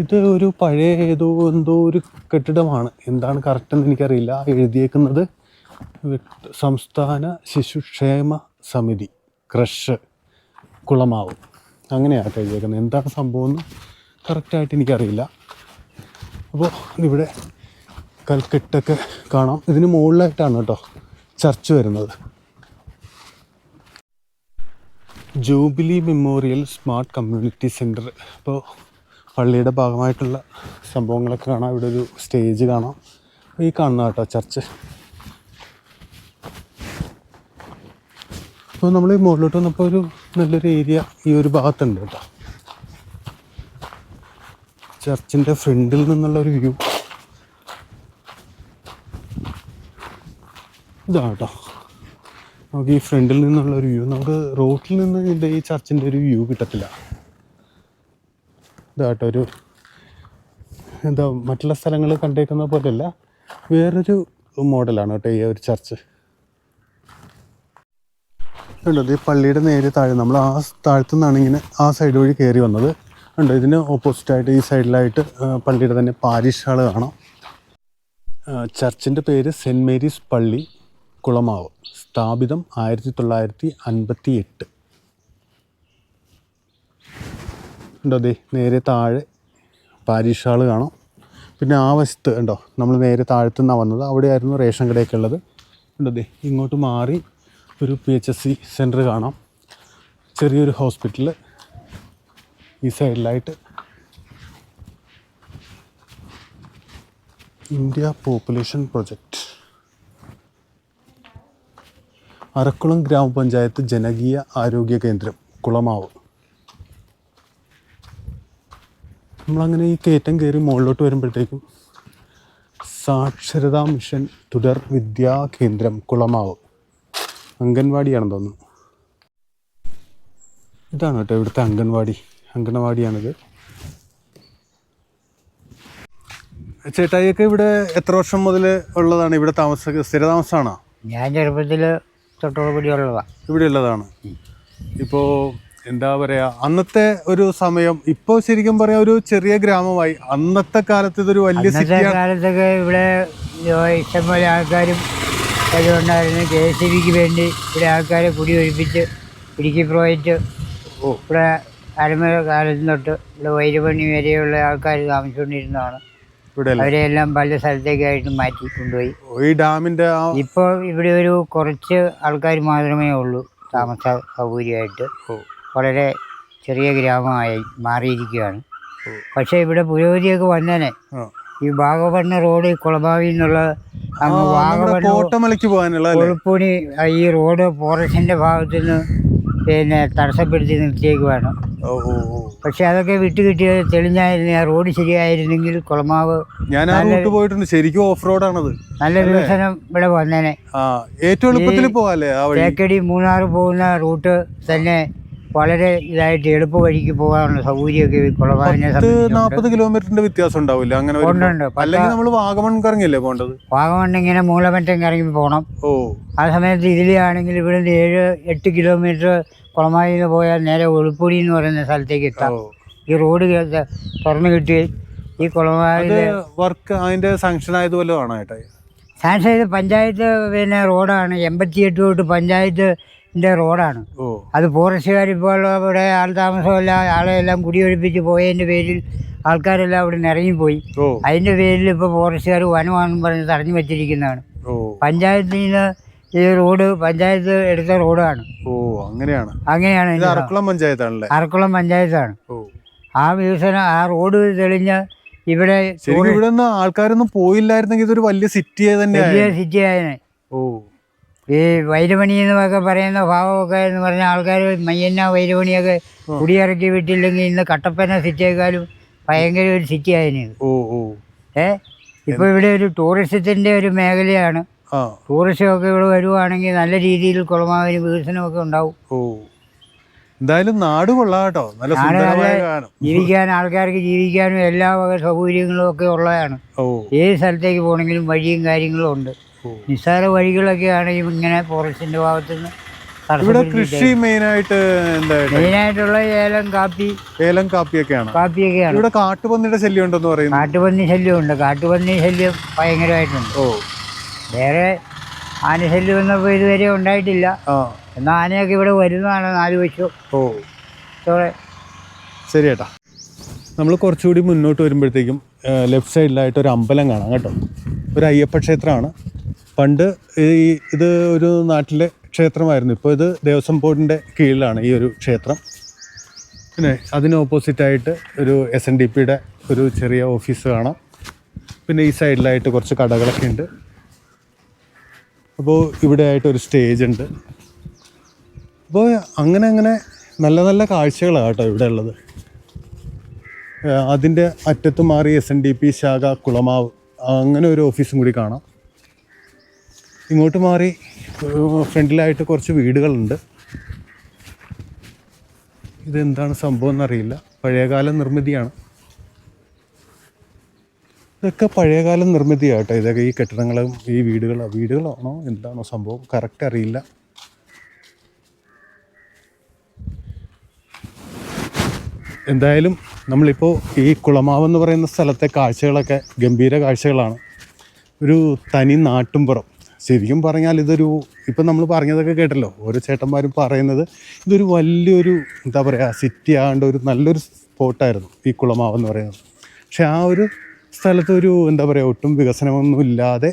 ഇത് ഒരു പഴയ ഏതോ എന്തോ ഒരു കെട്ടിടമാണ്. എന്താണ് കറക്റ്റ് എന്ന് എനിക്കറിയില്ല. എഴുതിയേക്കുന്നത് സംസ്ഥാന ശിശുക്ഷേമ സമിതി ക്രഷ് കുളമാവ്. അങ്ങനെയാണ് എഴുതിയേക്കുന്നത്. എന്താണ് സംഭവം എന്ന് കറക്റ്റായിട്ട് എനിക്കറിയില്ല. അപ്പോൾ ഇവിടെ കൽക്കെട്ടൊക്കെ കാണാം. ഇതിന് മുകളിലായിട്ടാണ് കേട്ടോ ചർച്ച് വരുന്നത്. Jubilee memorial smart community centre അപ്പോൾ പള്ളിയുടെ ഭാഗമായിട്ടുള്ള സംഭവങ്ങളൊക്കെ കാണാം. ഇവിടെ ഒരു സ്റ്റേജ് കാണാം. ഈ കാണുന്ന കേട്ടോ ചർച്ച് അപ്പോൾ നമ്മൾ ഈ മുകളിലോട്ട് വന്നപ്പോൾ ഒരു നല്ലൊരു ഏരിയ ഈ ഒരു ഭാഗത്തുണ്ട് കേട്ടോ. ചർച്ചിന്റെ ഫ്രണ്ടിൽ നിന്നുള്ള ഒരു വ്യൂ ഇതാണ് കേട്ടോ. നമുക്ക് ഈ ഫ്രണ്ടിൽ നിന്നുള്ള ഒരു വ്യൂ നമുക്ക് റോഡിൽ നിന്ന് ഇതിന്റെ ഈ ചർച്ചിന്റെ ഒരു വ്യൂ കിട്ടത്തില്ല. ഇതാട്ടോ ഒരു എന്താ മറ്റുള്ള സ്ഥലങ്ങൾ കണ്ടേക്കുന്ന പോലെയല്ല വേറൊരു മോഡലാണ് കേട്ടോ ഈ ഒരു ചർച്ച്. ഉണ്ടോ ഈ പള്ളിയുടെ നേരെ താഴെ നമ്മൾ ആ താഴത്തു നിന്നാണ് ഇങ്ങനെ ആ സൈഡ് വഴി കയറി വന്നത്. ഉണ്ട് ഇതിന് ഓപ്പോസിറ്റായിട്ട് ഈ സൈഡിലായിട്ട് പള്ളിയുടെ തന്നെ പാരിഷ് ഹാൾ കാണാം. ചർച്ചിന്റെ പേര് സെന്റ് മേരീസ് പള്ളി കുളമാവ് സ്ഥാപിതം ആയിരത്തി തൊള്ളായിരത്തി അൻപത്തി എട്ട് ഉണ്ടോ അതെ നേരെ താഴെ പാരിഷ് ഹാൾ കാണാം. പിന്നെ ആ വശത്ത് ഉണ്ടോ? നമ്മൾ നേരെ താഴത്തു നിന്നാണ് വന്നത്. അവിടെയായിരുന്നു റേഷൻ കടയൊക്കെ ഉള്ളത്. ഉണ്ടോ അതെ ഇങ്ങോട്ട് മാറി ഒരു P H S C centre കാണാം. ചെറിയൊരു ഹോസ്പിറ്റൽ ഈ സൈഡിലായിട്ട് ഇന്ത്യ പോപ്പുലേഷൻ പ്രൊജക്റ്റ് അരക്കുളം ഗ്രാമപഞ്ചായത്ത് ജനകീയ ആരോഗ്യ കേന്ദ്രം കുളമാവ്. നമ്മളങ്ങനെ ഈ കയറ്റം കയറി മുകളിലോട്ട് വരുമ്പോഴത്തേക്കും സാക്ഷരതാ മിഷൻ തുടർ വിദ്യാ കേന്ദ്രം കുളമാവ്. അംഗൻവാടിയാണെന്ന് തോന്നുന്നു. ഇതാണ് കേട്ടോ ഇവിടുത്തെ അംഗൻവാടി. അംഗനവാടിയാണിത്. ചേട്ടായിയൊക്കെ ഇവിടെ എത്ര വർഷം മുതൽ ഉള്ളതാണ്? ഇവിടെ താമസ സ്ഥിരതാമസമാണോ ഞാൻ ചെറുപ്പത്തിൽ തൊട്ടോടുകൂടി ഉള്ളതാണ് ഇവിടെ ഉള്ളതാണ് ഇപ്പോൾ എന്താ പറയുക അന്നത്തെ ഒരു സമയം ഇപ്പോൾ ശരിക്കും പറയാം ഒരു ചെറിയ ഗ്രാമമായി. അന്നത്തെ കാലത്ത് ഇതൊരു വലിയ അന്നത്തെ സിറ്റിയാണ് കാലത്തൊക്കെ ഇവിടെ ഇഷ്ടംപോലെ ആൾക്കാരും കഴിവുണ്ടായിരുന്നു കെ എസ് ബിക്ക് വേണ്ടി ഇവിടെ ആൾക്കാരെ കുടി ഒഴിപ്പിച്ച് ഇടുക്കി പ്രോജക്റ്റ് ഇവിടെ അരമര കാലത്ത് തൊട്ട് ഇവിടെ വൈരപണി വരെയുള്ള ആൾക്കാർ താമസിച്ചുകൊണ്ടിരുന്നതാണ്. ഇവിടെ അല്ലേ അവരെല്ലാം പല സ്ഥലത്തേക്കായിട്ട് മാറ്റി കൊണ്ടുപോയി ഈ ഡാമിന്റെ ആ ഇപ്പോൾ ഇവിടെ ഒരു കുറച്ച് ആൾക്കാർ മാത്രമേ ഉള്ളൂ താമസ സൗകര്യമായിട്ട്. വളരെ ചെറിയ ഗ്രാമമായി മാറിയിരിക്കുകയാണ്. പക്ഷേ ഇവിടെ പുരോഗതിയൊക്കെ വന്നേനെ. ഈ വാഗമണ് റോഡ് കുളമാവിൽ നിന്നുള്ള കോട്ടമലയ്ക്ക് പോകാനുള്ള ഈ റോഡ് ഫോറസ്റ്റിന്റെ ഭാഗത്ത് നിന്ന് പിന്നെ തടസ്സപ്പെടുത്തി നിർത്തിയേക്കുവാണ്. പക്ഷെ അതൊക്കെ വിട്ട് കിട്ടിയ തെളിഞ്ഞായിരുന്നു. ആ റോഡ് ശരിയായിരുന്നെങ്കിൽ കുളമാവ് ഞാൻ പോയിട്ടുണ്ട്. ശരിക്കും ഓഫ് റോഡാണത്. നല്ല വികസനം ഇവിടെ വന്നേനെ. ഏറ്റവും എളുപ്പത്തിൽ പോവാല്ലേ തേക്കടി മൂന്നാർ പോകുന്ന റൂട്ട് തന്നെ വളരെ ഇതായിട്ട് എളുപ്പ വഴിക്ക് പോകാനുള്ള സൗകര്യമൊക്കെ നാൽപ്പത് കിലോമീറ്ററിന്റെ വ്യത്യാസം ഉണ്ടാവില്ല? അങ്ങനെ? ഉണ്ട്, അല്ലെങ്കിൽ നമ്മൾ വാഗമൺ കറങ്ങിയല്ലേ പോകേണ്ടത്? വാഗമൺ ഇങ്ങനെ മൂലമറ്റം കറങ്ങി പോകണം ഓ. ആ സമയത്ത് ഇതിലാണെങ്കിൽ ഇവിടുന്ന് ഏഴ് എട്ട് കിലോമീറ്റർ കുളമായി നിന്ന് പോയാൽ നേരെ ഒളിപ്പൊടി എന്ന് പറയുന്ന സ്ഥലത്തേക്ക് എത്താം. ഈ റോഡ് തുറന്നു കിട്ടി. ഈ കുളമായി വർക്ക് അതിന്റെ സാങ്ഷൻ ആണോ ഏട്ടാ സാങ്ഷൻ ചെയ്ത പഞ്ചായത്ത് പിന്നെ റോഡാണ് എൺപത്തിയെട്ട് തൊട്ട് പഞ്ചായത്തിന്റെ റോഡാണ്. അത് ഫോറസ്റ്റുകാർ ഇപ്പോൾ ഇവിടെ ആൾ താമസമല്ല ആളെല്ലാം കുടിയൊഴിപ്പിച്ച് പോയതിന്റെ പേരിൽ ആൾക്കാരെല്ലാം അവിടെ ഇറങ്ങിപ്പോയി. അതിന്റെ പേരിൽ ഇപ്പോൾ ഫോറസ്റ്റുകാർ വനമാണെന്ന് പറഞ്ഞ് തടഞ്ഞു വെച്ചിരിക്കുന്നതാണ്. പഞ്ചായത്തിൽ നിന്ന് ഈ റോഡ് പഞ്ചായത്ത് എടുത്ത റോഡാണ്. ഓ അങ്ങനെയാണ്. അങ്ങനെയാണ് അറക്കുളം പഞ്ചായത്താണല്ലേ? അറക്കുളം പഞ്ചായത്താണ്. ആ വികസനം ആ റോഡ് തെളിഞ്ഞ് ഇവിടെ ശരിക്കും ഇവിടെ നിന്ന് ആൾക്കാരൊന്നും പോയില്ലായിരുന്നെങ്കിൽ ഇതൊരു വലിയ സിറ്റി തന്നെയായിരുന്നു. സിറ്റി ആയതിനെ. ഓ. ഈ വൈരമണി എന്നൊക്കെ പറയുന്ന ഭാവമൊക്കെ എന്ന് പറഞ്ഞ ആൾക്കാർ മയ്യന്ന വൈരമണിയൊക്കെ കുടിയിറക്കി വിട്ടില്ലെങ്കിൽ ഇന്ന് കട്ടപ്പന സിറ്റിയേക്കാളും ഭയങ്കര ഒരു സിറ്റി ആയതിന്. ഓ ഓ. ഏ? ഇപ്പോൾ ഇവിടെ ഒരു ടൂറിസത്തിന്റെ ഒരു മേഖലയാണ്. ടൂറിസ്റ്റമൊക്കെ ഇവിടെ വരുവാണെങ്കിൽ നല്ല രീതിയിൽ കുളമാവിന് വികസനമൊക്കെ ഉണ്ടാവും. ഓ. എന്തായാലും നാട് കൊള്ളാട്ടോ. നല്ല ജീവിക്കാൻ ആൾക്കാർക്ക് ജീവിക്കാനും എല്ലാ വക സൗകര്യങ്ങളും ഒക്കെ ഉള്ളതാണ്. ഏത് സ്ഥലത്തേക്ക് പോകണമെങ്കിലും വഴിയും കാര്യങ്ങളും ഉണ്ട്. നിസ്സാര വഴികളൊക്കെയാണ് ഇങ്ങനെ ഫോറസ്റ്റിന്റെ ഭാഗത്തുനിന്ന് ഇവിടെ കൃഷി മെയിനായിട്ട്? മെയിനായിട്ടുള്ള ഏലം കാപ്പി ഏലം കാപ്പിയൊക്കെയാണ്. കാപ്പിയൊക്കെയാണ്. ഇവിടെ കാട്ടുപന്നിയുടെ ശല്യം ഉണ്ടെന്ന് പറയുന്നു. കാട്ടുപന്നി ശല്യമുണ്ട്. കാട്ടുപന്നി ശല്യം ഭയങ്കരമായിട്ടുണ്ട്. ഓ. വേറെ ആന ശല്യം ഒന്നും ഇതുവരെ ഉണ്ടായിട്ടില്ല. എന്നാൽ ആനയൊക്കെ ഇവിടെ വരുന്നതാണ് നാല് വശം ഓ. ശരി ഏട്ടാ. നമ്മൾ കുറച്ചുകൂടി മുന്നോട്ട് വരുമ്പോഴത്തേക്കും ലെഫ്റ്റ് സൈഡിലായിട്ട് ഒരു അമ്പലം കാണാം കേട്ടോ. ഒരു അയ്യപ്പ ക്ഷേത്രമാണ്. പണ്ട് ഈ ഇത് ഒരു നാട്ടിലെ ക്ഷേത്രമായിരുന്നു. ഇപ്പോൾ ഇത് ദേവസ്വം ബോർഡിന്റെ കീഴിലാണ് ഈ ഒരു ക്ഷേത്രം. പിന്നെ അതിന് ഓപ്പോസിറ്റായിട്ട് ഒരു എസ് എൻ ഡി പിയുടെ ഒരു ചെറിയ ഓഫീസ് കാണാം. പിന്നെ ഈ സൈഡിലായിട്ട് കുറച്ച് കടകളൊക്കെ ഉണ്ട്. അപ്പോൾ ഇവിടെ ആയിട്ട് ഒരു സ്റ്റേജ് ഉണ്ട്. അപ്പോൾ അങ്ങനെ അങ്ങനെ നല്ല നല്ല കാഴ്ചകളാണ് കേട്ടോ ഇവിടെ ഉള്ളത്. അതിന്റെ അറ്റത്ത് മാറി എസ് എൻ ഡി പി ശാഖ കുളമാവ് അങ്ങനെ ഒരു ഓഫീസും കൂടി കാണാം. ഇങ്ങോട്ട് മാറി ഫ്രണ്ടിലായിട്ട് കുറച്ച് വീടുകളുണ്ട്. ഇതെന്താണ് സംഭവം എന്നറിയില്ല. പഴയകാല നിർമ്മിതിയാണ്. ഇതൊക്കെ പഴയകാല നിർമ്മിതിയാട്ടോ. ഇതൊക്കെ ഈ കെട്ടിടങ്ങളും ഈ വീടുകളോ വീടുകളാണോ? എന്താണോ സംഭവം? കറക്റ്റ് അറിയില്ല. എന്തായാലും നമ്മളിപ്പോൾ ഈ കുളമാവ് എന്ന് പറയുന്ന സ്ഥലത്തെ കാഴ്ചകളൊക്കെ ഗംഭീര കാഴ്ചകളാണ്. ഒരു തനി നാട്ടുംപുറം. ശരിക്കും പറഞ്ഞാൽ ഇതൊരു ഇപ്പം നമ്മൾ പറഞ്ഞതൊക്കെ കേട്ടല്ലോ ഓരോ ചേട്ടന്മാരും പറയുന്നത് ഇതൊരു വലിയൊരു എന്താ പറയുക സിറ്റി ആണ്ട് ഒരു നല്ലൊരു സ്പോട്ടായിരുന്നു ഈ കുളമാവ് എന്ന് പറയുന്നത്. പക്ഷെ ആ ഒരു സ്ഥലത്തൊരു എന്താ പറയുക ഒട്ടും വികസനമൊന്നും ഇല്ലാതെ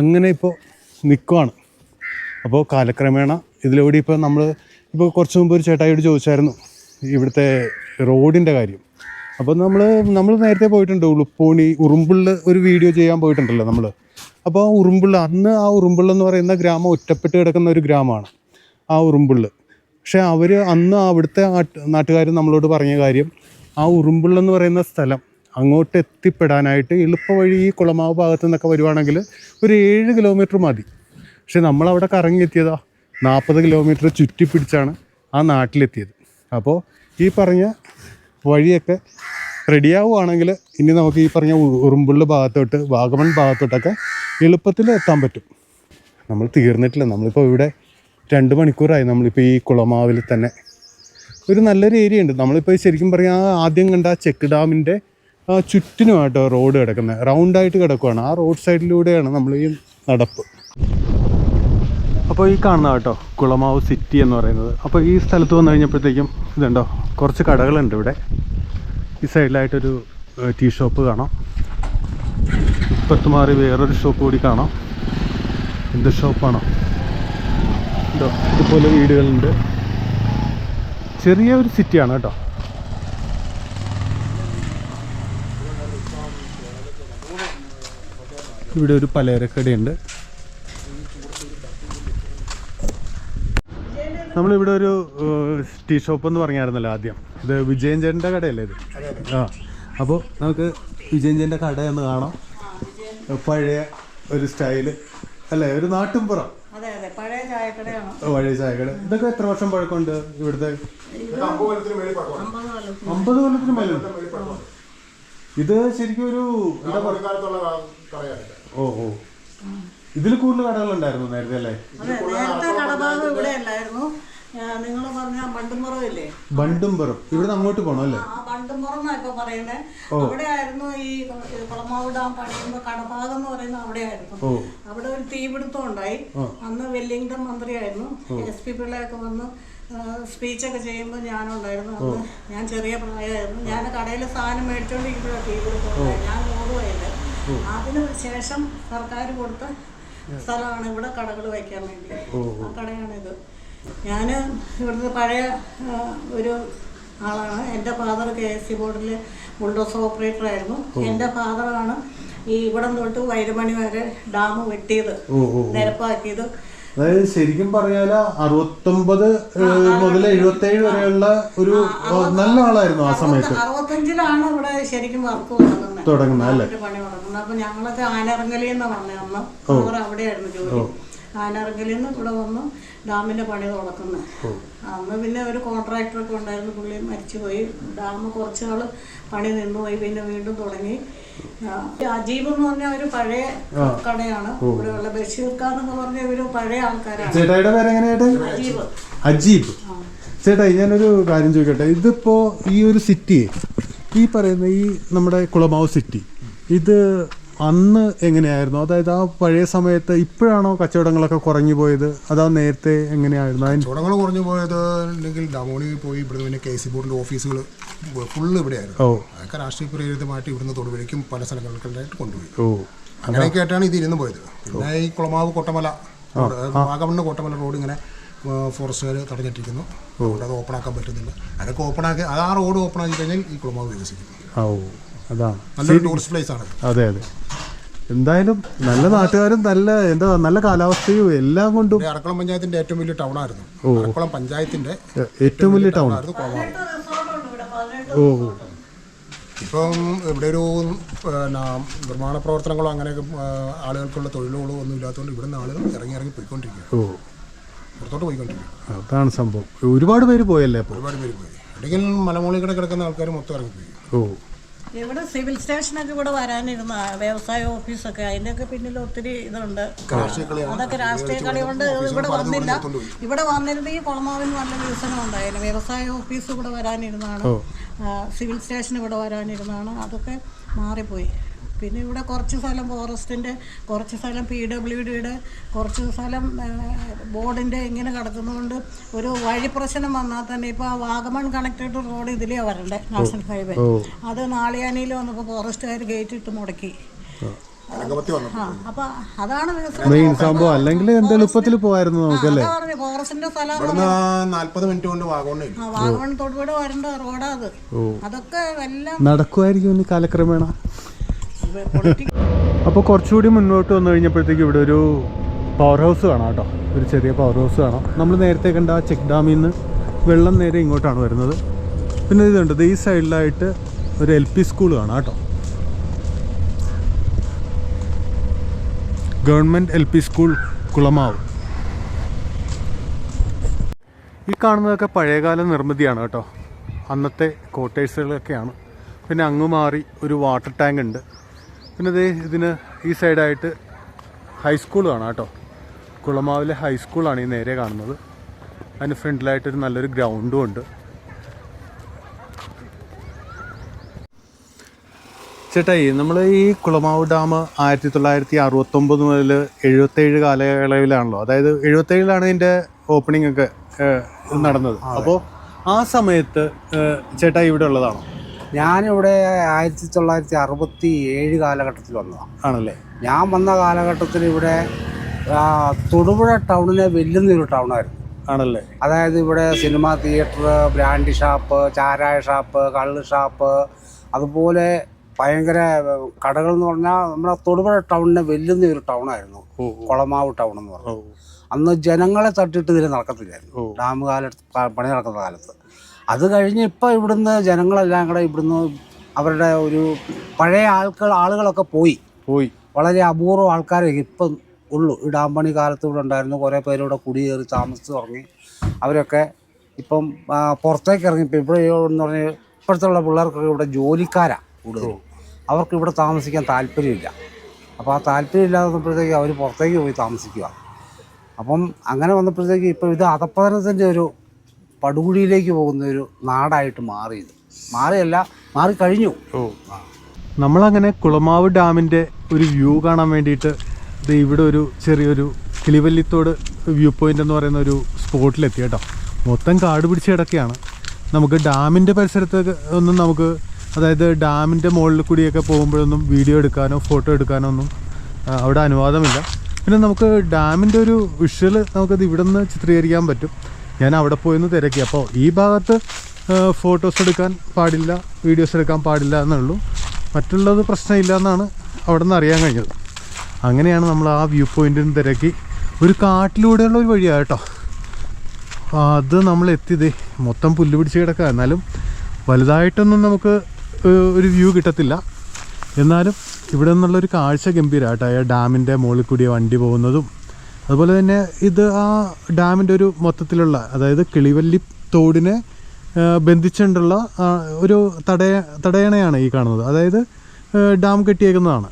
അങ്ങനെ ഇപ്പോൾ നിൽക്കുവാണ്. അപ്പോൾ കാലക്രമേണ ഇതിലൂടെ ഇപ്പോൾ നമ്മൾ ഇപ്പോൾ കുറച്ച് മുമ്പ് ഒരു ചേട്ടായിയോട് ചോദിച്ചായിരുന്നു ഇവിടുത്തെ റോഡിന്റെ കാര്യം. അപ്പോൾ നമ്മൾ നമ്മൾ നേരത്തെ പോയിട്ടുണ്ട് ഉളുപ്പോണി ഉറുമ്പുള്ള ഒരു വീഡിയോ ചെയ്യാൻ പോയിട്ടുണ്ടല്ലോ നമ്മൾ. അപ്പോൾ ആ ഉറുമ്പിള്ള അന്ന് ആ ഉറുമ്പുള്ള എന്ന് പറയുന്ന ഗ്രാമം ഒറ്റപ്പെട്ട് കിടക്കുന്ന ഒരു ഗ്രാമമാണ് ആ ഉറുമ്പുള്ള. പക്ഷേ അവർ അന്ന് അവിടുത്തെ നാട്ടുകാർ നമ്മളോട് പറഞ്ഞ കാര്യം ആ ഉറുമ്പുള്ള എന്ന് പറയുന്ന സ്ഥലം അങ്ങോട്ട് എത്തിപ്പെടാനായിട്ട് എളുപ്പ വഴി ഈ കുളമാവ് ഭാഗത്തു നിന്നൊക്കെ വരുവാണെങ്കിൽ ഒരു ഏഴ് കിലോമീറ്റർ മതി. പക്ഷെ നമ്മളവിടെ കറങ്ങിയെത്തിയതാ നാൽപ്പത് കിലോമീറ്റർ ചുറ്റിപ്പിടിച്ചാണ് ആ നാട്ടിലെത്തിയത്. അപ്പോൾ ഈ പറഞ്ഞ വഴിയൊക്കെ റെഡിയാവുകയാണെങ്കിൽ ഇനി നമുക്ക് ഈ പറഞ്ഞ ഉറുമ്പുള്ള ഭാഗത്തോട്ട് വാഗമൺ ഭാഗത്തോട്ടൊക്കെ എളുപ്പത്തിൽ എത്താൻ പറ്റും. നമ്മൾ തീർന്നിട്ടില്ല. നമ്മളിപ്പോൾ ഇവിടെ രണ്ട് മണിക്കൂറായി. നമ്മളിപ്പോൾ ഈ കുളമാവിൽ തന്നെ. ഒരു നല്ലൊരു ഏരിയ ഉണ്ട്. നമ്മളിപ്പോൾ ശരിക്കും പറഞ്ഞാൽ ആദ്യം കണ്ട ആ ചെക്ക് ഡാമിന്റെ ചുറ്റിനുമായിട്ടോ റോഡ് കിടക്കുന്നത് റൗണ്ടായിട്ട് കിടക്കുവാണ്. ആ റോഡ് സൈഡിലൂടെയാണ് നമ്മൾ ഈ നടപ്പ്. അപ്പോൾ ഈ കാണുന്ന കേട്ടോ കുളമാവ് സിറ്റി എന്ന് പറയുന്നത്. അപ്പോൾ ഈ സ്ഥലത്ത് വന്നു കഴിഞ്ഞപ്പോഴത്തേക്കും ഇതുണ്ടോ കുറച്ച് കടകളുണ്ട് ഇവിടെ. ഈ സൈഡിലായിട്ടൊരു ടീ ഷോപ്പ് കാണാം. ഇപ്പുറത്ത് മാറി വേറൊരു ഷോപ്പ് കൂടി കാണാം. എന്ത് ഷോപ്പാണോ? ഇതോ ഇതുപോലെ വീടുകളുണ്ട്. ചെറിയ ഒരു സിറ്റിയാണ് കേട്ടോ. ഇവിടെ ഒരു പലചരക്കടയുണ്ട്. നമ്മളിവിടെ ഒരു ടീ ഷോപ്പ് എന്ന് പറഞ്ഞായിരുന്നല്ലോ ആദ്യം. ഇത് വിജയൻ ചേട്ടന്റെ കടയല്ലേ ഇത്? ആ അപ്പോൾ നമുക്ക് വിജയൻ ചേട്ടന്റെ കട എന്ന് കാണാം. പഴയ ഒരു സ്റ്റൈൽ. അല്ലേ ഒരു അതെ പഴയ ചായക്കടയാണ്. പഴയ ചായക്കട. ഇതൊക്കെ എത്ര വർഷം പഴക്കമുണ്ട് ഇവിടുത്തെ? അമ്പത് കൊല്ലം അമ്പത് കൊല്ലത്തിന് മേലുണ്ട് ഇത് ശരിക്കും ഒരു എന്താ പറയുക ഓ ഓ. ഇതിൽ കൂടുതൽ കടകളുണ്ടായിരുന്നു നേരത്തെ അല്ലേ? നിങ്ങൾ പറഞ്ഞ ബണ്ടുംപുറം ഇവിടെ അങ്ങോട്ട് പോകണം അല്ലേ? ആ ബണ്ടുംപുറം എന്നാ ഇപ്പൊ പറയുന്നത് അവിടെ ആയിരുന്നു ഈ കുളമാവ് ഡാം പണിയുമ്പോ കടഭാഗം എന്ന് പറയുന്നത് അവിടെ ആയിരുന്നു അവിടെ ഒരു തീപിടുത്തം ഉണ്ടായി അന്ന് വെല്ലിംഗ്ടൺ മന്ത്രിയായിരുന്നു. എസ് പി പിള്ളയൊക്കെ വന്ന് സ്പീച്ചൊക്കെ ചെയ്യുമ്പോൾ ഞാനുണ്ടായിരുന്നു. അന്ന് ഞാൻ ചെറിയ പ്രായമായിരുന്നു. ഞാൻ കടയിൽ സാധനം മേടിച്ചോണ്ടിരിക്കുമ്പോഴാണ് തീപിടുത്തം ഞാൻ ഓടുകയില്ല അതിന് ശേഷം സർക്കാർ കൊടുത്ത സ്ഥലമാണ് ഇവിടെ കടകൾ വയ്ക്കാൻ വേണ്ടി. ആ കടയാണിത്. ഞാൻ ഇവിടുത്തെ പഴയ ഒരു ആളാണ്. എന്റെ ഫാദർ കെ എസ് സി ബോർഡിൽ ബുൾഡോസ് ഓപ്പറേറ്റർ ആയിരുന്നു. എന്റെ ഫാദറാണ് ഈ ഇവിടം തൊട്ട് വൈരമണി വരെ ഡാം വെട്ടിയത് നിരപ്പാക്കിയത്. അതായത് ശരിക്കും പറഞ്ഞാൽ അറുപത്തൊമ്പത് മുതൽ എഴുപത്തേഴ് വരെയുള്ള ഒരു നല്ല ആളായിരുന്നു ആ സമയത്ത്. അറുപത്തഞ്ചിലാണ് ഇവിടെ ശരിക്കും വർക്ക് തുടങ്ങുന്നത്. തുടങ്ങുന്നത് അല്ലേ? പണി തുടങ്ങുന്നത്. അപ്പൊ ഞങ്ങളൊക്കെ ആനറങ്കലിൽ നിന്ന് വന്നേ അന്ന്. അവർ അവിടെയായിരുന്നു ജോലി. ആനറങ്കലിൽ നിന്ന് ഇവിടെ വന്നു ഡാമിന്റെ പണി തുടക്കുന്നത് അന്ന് പിന്നെ ഒരു കോൺട്രാക്ടറൊക്കെ ഉണ്ടായിരുന്നു. പുള്ളി മരിച്ചുപോയി. ഡാം കുറച്ച് നാൾ പണി നിന്നുപോയി. പിന്നെ വീണ്ടും തുടങ്ങി. അജീബ് എന്ന് പറഞ്ഞ ഒരു പഴയ കടയാണ്. ഇവിടെയുള്ള ബഷീർ ഖാൻ എന്ന് പറഞ്ഞ ഒരു പഴയ ആൾക്കാരാണ്. ചേട്ടായിയുടെ അജീബ്. അജീബ്. ചേട്ടായി ഞാനൊരു കാര്യം ചോദിക്കട്ടെ. ഇതിപ്പോ ഈ ഒരു സിറ്റി ഈ പറയുന്ന ഈ നമ്മുടെ കുളമാവ് സിറ്റി ഇത് അന്ന് എങ്ങനെയായിരുന്നു? അതായത് ആ പഴയ സമയത്ത് ഇപ്പോഴാണോ കച്ചവടങ്ങളൊക്കെ കുറഞ്ഞു പോയത്? അതാ നേരത്തെ എങ്ങനെയായിരുന്നു? കച്ചവടങ്ങൾ കുറഞ്ഞു പോയത് അല്ലെങ്കിൽ ഡമോണി പോയി ഇവിടുന്ന് പിന്നെ കെ സി ബോർഡിന്റെ ഓഫീസുകൾ ഫുള്ള് ഇവിടെയായിരുന്നു. ഓ. അതൊക്കെ രാഷ്ട്രീയ പ്രേരിതമായിട്ട് ഇവിടുന്ന് തൊടുപുഴയ്ക്കും പല സ്ഥലങ്ങളിലായിട്ട് കൊണ്ടുപോയി. ഓ. അങ്ങനെയൊക്കെ ആയിട്ടാണ് ഇത് ഇരുന്ന് പോയത്. പിന്നെ ഈ കുളമാവ് കൊട്ടമല വാഗമണ്ണ് കോട്ടമല റോഡ് ഇങ്ങനെ ഫോറസ്റ്റുകാർ തടഞ്ഞിട്ടിരിക്കുന്നു. അതുകൊണ്ട് അത് ഓപ്പൺ ആക്കാൻ പറ്റുന്നില്ല. അതൊക്കെ ഓപ്പൺ ആക്കി അത് ആ റോഡ് ഓപ്പൺ ആക്കി കഴിഞ്ഞാൽ ഈ കുളമാവ് വികസിക്കും. അതാണ്. നല്ലൊരു ടൂറിസ്റ്റ് പ്ലേസ് ആണ് അതെ അതെ. എന്തായാലും നല്ല നാട്ടുകാരും നല്ല എന്താ നല്ല കാലാവസ്ഥയും എല്ലാം കൊണ്ടും അറക്കുളം പഞ്ചായത്തിന്റെ ഏറ്റവും വലിയ ടൗൺ ആയിരുന്നു. അറക്കുളം പഞ്ചായത്തിന്റെ ഏറ്റവും വലിയ ടൗൺ ആയിരുന്നു ഓ ഓ. ഇപ്പം ഇവിടെ ഒരു നിർമ്മാണ പ്രവർത്തനങ്ങളോ അങ്ങനെ ആളുകൾക്കുള്ള തൊഴിലുകളോ ഒന്നും ഇല്ലാത്തതുകൊണ്ട് ഇവിടുന്ന് ആളുകൾ ഇറങ്ങി ഇറങ്ങി പോയിക്കൊണ്ടിരിക്കുക ഓ. പുറത്തോട്ട് പോയിക്കൊണ്ടിരിക്കുക അതാണ് സംഭവം. ഒരുപാട് പേര് പോയല്ലേ ഒരുപാട് പേര് പോയി. അല്ലെങ്കിൽ മലമുകളിൽ കിടക്കുന്ന ആൾക്കാർ മൊത്തം ഇറങ്ങിപ്പോയി. ഓ. ഇവിടെ സിവിൽ സ്റ്റേഷനൊക്കെ ഇവിടെ വരാനിരുന്ന വ്യവസായ ഓഫീസൊക്കെ അതിന്റെയൊക്കെ പിന്നിൽ ഒത്തിരി ഇതുണ്ട്. അതൊക്കെ രാഷ്ട്രീയ കളി കൊണ്ട് ഇവിടെ വന്നില്ല. ഇവിടെ വന്നിരുന്നെങ്കിൽ കുളമാവിന് നല്ല വികസനം ഉണ്ടായിരുന്നു വ്യവസായ ഓഫീസ് ഇവിടെ വരാനിരുന്നാണ് സിവിൽ സ്റ്റേഷൻ ഇവിടെ വരാനിരുന്നാണ് അതൊക്കെ മാറിപ്പോയി. പിന്നെ ഇവിടെ കുറച്ച് സ്ഥലം ഫോറസ്റ്റിന്റെ കുറച്ച് സ്ഥലം പി ഡബ്ല്യു ഡിയുടെ കുറച്ച് സ്ഥലം ബോർഡിന്റെ ഇങ്ങനെ കിടക്കുന്നതുകൊണ്ട് ഒരു വഴി പ്രശ്നം വന്നാൽ തന്നെ ഇപ്പോൾ വാഗമൺ കണക്റ്റഡ് റോഡ് ഇതിലേ വരണ്ടേ നാഷണൽ ഹൈവേ. അത് നാളിയാനിയിൽ വന്നപ്പോൾ ഫോറസ്റ്റുകാർ ഗേറ്റ് ഇട്ട് മുടക്കി. ആ. മെയിൻ സംഭവം അല്ലെങ്കിൽ എന്ത് എളുപ്പത്തിൽ പോവായിരുന്നു ആ, അതൊക്കെ എല്ലാം നടക്കുമായിരിക്കും കാലക്രമേണ. അപ്പോൾ കുറച്ചുകൂടി മുന്നോട്ട് വന്നു കഴിഞ്ഞപ്പോഴത്തേക്ക് ഇവിടെ ഒരു പവർ ഹൗസ് കാണാം കേട്ടോ. ഒരു ചെറിയ പവർ ഹൗസ് കാണാം. നമ്മൾ നേരത്തെ കണ്ട ആ ചെക്ക് ഡാമിൽ നിന്ന് വെള്ളം നേരെ ഇങ്ങോട്ടാണ് വരുന്നത്. പിന്നെ ഇതുണ്ട് ഇത് ഈ സൈഡിലായിട്ട് ഒരു എൽ പി സ്കൂൾ കാണാം കേട്ടോ. Government L P school Kulamavu. ഈ കാണുന്നതൊക്കെ പഴയകാല നിർമ്മിതിയാണ് കേട്ടോ. അന്നത്തെ കോട്ടേഴ്സുകളൊക്കെയാണ് പിന്നെ അങ്ങ് മാറി ഒരു വാട്ടർ ടാങ്ക് ഉണ്ട്. പിന്നെ ദേ ഇതിന് ഈ സൈഡായിട്ട് ഹൈസ്കൂൾ കാണാം കേട്ടോ. കുളമാവിലെ ഹൈസ്കൂളാണ് ഈ നേരെ കാണുന്നത്. അതിന് ഫ്രണ്ടിലായിട്ടൊരു നല്ലൊരു ഗ്രൗണ്ടും ഉണ്ട്. ചേട്ടായി നമ്മൾ ഈ കുളമാവ് ഡാം ആയിരത്തി തൊള്ളായിരത്തി അറുപത്തൊമ്പത് മുതൽ എഴുപത്തേഴ് കാലയളവിലാണല്ലോ. അതായത് എഴുപത്തേഴിലാണ് ഇതിന്റെ ഓപ്പണിംഗ് ഒക്കെ നടന്നത്. അപ്പോൾ ആ സമയത്ത് ചേട്ടാ ചേട്ടായി ഇവിടെ ഉള്ളതാണോ? ഞാനിവിടെ ആയിരത്തി തൊള്ളായിരത്തി അറുപത്തി ഏഴ് കാലഘട്ടത്തിൽ വന്നതാണ് ആണല്ലേ? ഞാൻ വന്ന കാലഘട്ടത്തിൽ ഇവിടെ തൊടുപുഴ ടൗണിനെ വെല്ലുന്ന ഒരു ടൗണായിരുന്നു. ആണല്ലേ? അതായത് ഇവിടെ സിനിമാ തിയേറ്റർ ബ്രാൻഡ് ഷാപ്പ് ചാരായ ഷാപ്പ് കള്ള് ഷാപ്പ് അതുപോലെ ഭയങ്കര കടകൾ എന്ന് പറഞ്ഞാൽ നമ്മുടെ തൊടുപുഴ ടൗണിനെ വെല്ലുന്ന ഒരു ടൗണായിരുന്നു കൊളമാവ് ടൗൺ എന്ന് പറഞ്ഞു അന്ന് ജനങ്ങളെ തട്ടിട്ട് ഇതിൽ നടക്കത്തില്ലായിരുന്നു. ഡാം കാലത്ത് പണി നടക്കുന്ന കാലത്ത്. അത് കഴിഞ്ഞ് ഇപ്പം ഇവിടുന്ന് ജനങ്ങളെല്ലാം കൂടെ ഇവിടുന്ന് അവരുടെ ഒരു പഴയ ആൾക്കാർ ആളുകളൊക്കെ പോയി. പോയി. വളരെ അപൂർവം ആൾക്കാരെ ഇപ്പം ഉള്ളൂ. ഈ ഡാം പണി കാലത്ത് ഇവിടെ ഉണ്ടായിരുന്നു. കുറേ പേരിവിടെ കുടിയേറി താമസിച്ച് തുടങ്ങി അവരൊക്കെ ഇപ്പം പുറത്തേക്ക് ഇറങ്ങി. ഇപ്പം ഇവിടെ എന്ന് പറഞ്ഞാൽ ഇപ്പോഴത്തുള്ള പിള്ളേർക്കൊക്കെ ഇവിടെ ജോലിക്കാരാണ് കൂടുതൽ അവർക്ക് ഇവിടെ താമസിക്കാൻ താല്പര്യമില്ല. അപ്പോൾ ആ താല്പര്യമില്ലാതെ വന്നപ്പോഴത്തേക്ക് അവർ പുറത്തേക്ക് പോയി താമസിക്കുക അപ്പം അങ്ങനെ വന്നപ്പോഴത്തേക്ക് ഇപ്പോൾ ഇത് അധപ്പതനത്തിന്റെ ഒരു പടുകുഴിയിലേക്ക് പോകുന്ന ഒരു നാടായിട്ട് മാറിയത്. മാറിയല്ല മാറിക്കഴിഞ്ഞു. നമ്മളങ്ങനെ കുളമാവ് ഡാമിന്റെ ഒരു വ്യൂ കാണാൻ വേണ്ടിയിട്ട് ദേ ഇവിടെ ഒരു ചെറിയൊരു കിളിവല്ലിത്തോട് വ്യൂ പോയിന്റ് എന്ന് പറയുന്ന ഒരു സ്പോട്ടിലെത്തി കേട്ടോ. മൊത്തം കാട് പിടിച്ച് കിടക്കുകയാണ്. നമുക്ക് ഡാമിന്റെ പരിസരത്ത് ഒന്നും നമുക്ക് അതായത് ഡാമിന്റെ മുകളിൽ കൂടിയൊക്കെ പോകുമ്പോഴൊന്നും വീഡിയോ എടുക്കാനോ ഫോട്ടോ എടുക്കാനോ ഒന്നും അവിടെ അനുവാദമില്ല. പിന്നെ നമുക്ക് ഡാമിന്റെ ഒരു വിഷ്വൽ നമുക്കത് ഇവിടെ നിന്ന് ചിത്രീകരിക്കാൻ പറ്റും. ഞാൻ അവിടെ പോയിന്ന് തിരക്കി. അപ്പോൾ ഈ ഭാഗത്ത് ഫോട്ടോസ് എടുക്കാൻ പാടില്ല വീഡിയോസ് എടുക്കാൻ പാടില്ല എന്നുള്ളൂ. മറ്റുള്ളത് പ്രശ്നമില്ല എന്നാണ് അവിടെ നിന്ന് അറിയാൻ കഴിഞ്ഞത്. അങ്ങനെയാണ് നമ്മൾ ആ വ്യൂ പോയിന്റിന് തിരക്കി. ഒരു കാട്ടിലൂടെയുള്ള ഒരു വഴിയാണ് കേട്ടോ. അത് നമ്മൾ എത്തിയതേ. മൊത്തം പുല്ല് പിടിച്ച് കിടക്കുക. എന്നാലും വലുതായിട്ടൊന്നും നമുക്ക് ഒരു വ്യൂ കിട്ടത്തില്ല. എന്നാലും ഇവിടെ നിന്നുള്ളൊരു കാഴ്ച ഗംഭീരമായിട്ടോ ഡാമിന്റെ മുകളിൽ കൂടി വണ്ടി പോകുന്നതും അതുപോലെ തന്നെ ഇത് ആ ഡാമിന്റെ ഒരു മൊത്തത്തിലുള്ള അതായത് കിളിവല്ലി തോടിനെ ബന്ധിച്ചുകൊണ്ടുള്ള ഒരു തടയ തടയണയാണ് ഈ കാണുന്നത്. അതായത് ഡാം കെട്ടിയേക്കുന്നതാണ്.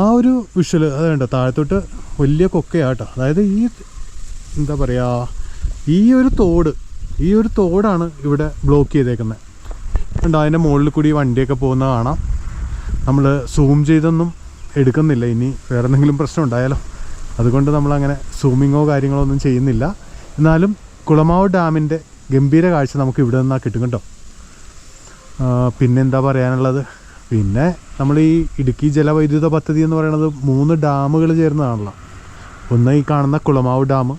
ആ ഒരു വിഷ്വൽ അതുണ്ട് താഴത്തോട്ട് വലിയ കൊക്കയാട്ടോ അതായത് ഈ എന്താ പറയുക ഈ ഒരു തോട് ഈ ഒരു തോടാണ് ഇവിടെ ബ്ലോക്ക് ചെയ്തേക്കുന്നത് ഉണ്ട് അതിന്റെ മുകളിൽ കൂടി വണ്ടിയൊക്കെ പോകുന്ന കാണാം. നമ്മൾ സൂം ചെയ്തൊന്നും എടുക്കുന്നില്ല. ഇനി വേറെ എന്തെങ്കിലും പ്രശ്നം ഉണ്ടായാലോ? അതുകൊണ്ട് നമ്മളങ്ങനെ സൂമിങ്ങോ കാര്യങ്ങളോ ഒന്നും ചെയ്യുന്നില്ല. എന്നാലും കുളമാവ് ഡാമിന്റെ ഗംഭീര കാഴ്ച നമുക്ക് ഇവിടെ നിന്നാണ് കിട്ടും കേട്ടോ. പിന്നെ പിന്നെന്താ പറയാനുള്ളത്? പിന്നെ നമ്മൾ ഈ ഇടുക്കി ജലവൈദ്യുത പദ്ധതി എന്ന് പറയുന്നത് മൂന്ന് ഡാമുകൾ ചേർന്നതാണല്ലോ. ഒന്ന് ഈ കാണുന്ന കുളമാവ് ഡാം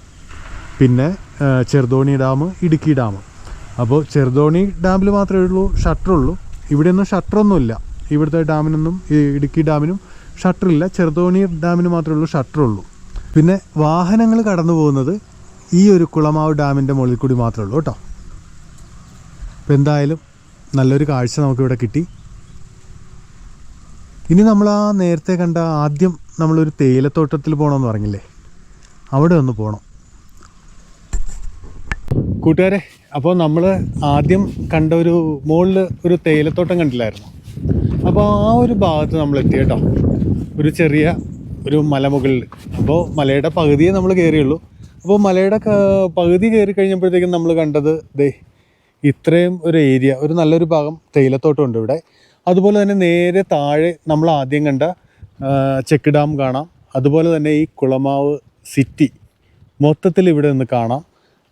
പിന്നെ ചെറുതോണി ഡാം ഇടുക്കി ഡാം. അപ്പോൾ ചെറുതോണി ഡാമിൽ മാത്രമേ ഉള്ളൂ ഷട്ടറുള്ളൂ. ഇവിടെയൊന്നും ഷട്ടറൊന്നുമില്ല. ഇവിടുത്തെ ഡാമിനൊന്നും ഇടുക്കി ഡാമിനും ഷട്ടറില്ല. ചെറുതോണി ഡാമിന് മാത്രമേ ഉള്ളൂ ഷട്ടറുള്ളൂ. പിന്നെ വാഹനങ്ങൾ കടന്നു പോകുന്നത് ഈ ഒരു കുളമാവ് ഡാമിന്റെ മുകളിൽ കൂടി മാത്രമേ ഉള്ളൂ കേട്ടോ. അപ്പോൾ എന്തായാലും നല്ലൊരു കാഴ്ച നമുക്കിവിടെ കിട്ടി. ഇനി നമ്മൾ ആ നേരത്തെ കണ്ട ആദ്യം നമ്മളൊരു തേയിലത്തോട്ടത്തിൽ പോകണമെന്ന് പറഞ്ഞില്ലേ? അവിടെ ഒന്ന് പോകണം കൂട്ടുകാരെ അപ്പോൾ നമ്മൾ ആദ്യം കണ്ട ഒരു മുകളിൽ ഒരു തേയിലത്തോട്ടം കണ്ടില്ലായിരുന്നു? അപ്പോൾ ആ ഒരു ഭാഗത്ത് നമ്മൾ എത്തി കേട്ടോ. ഒരു ചെറിയ ഒരു മലമുകളിൽ. അപ്പോൾ മലയുടെ പകുതിയെ നമ്മൾ കയറിയുള്ളൂ. അപ്പോൾ മലയുടെ പകുതി കയറി കഴിഞ്ഞപ്പോഴത്തേക്കും നമ്മൾ കണ്ടത് ദേ ഇത്രയും ഒരു ഏരിയ ഒരു നല്ലൊരു ഭാഗം തേയിലത്തോട്ടമുണ്ട് ഇവിടെ. അതുപോലെ തന്നെ നേരെ താഴെ നമ്മൾ ആദ്യം കണ്ട ചെക്ക് ഡാം കാണാം. അതുപോലെ തന്നെ ഈ കുളമാവ് സിറ്റി മൊത്തത്തിൽ ഇവിടെ നിന്ന് കാണാം.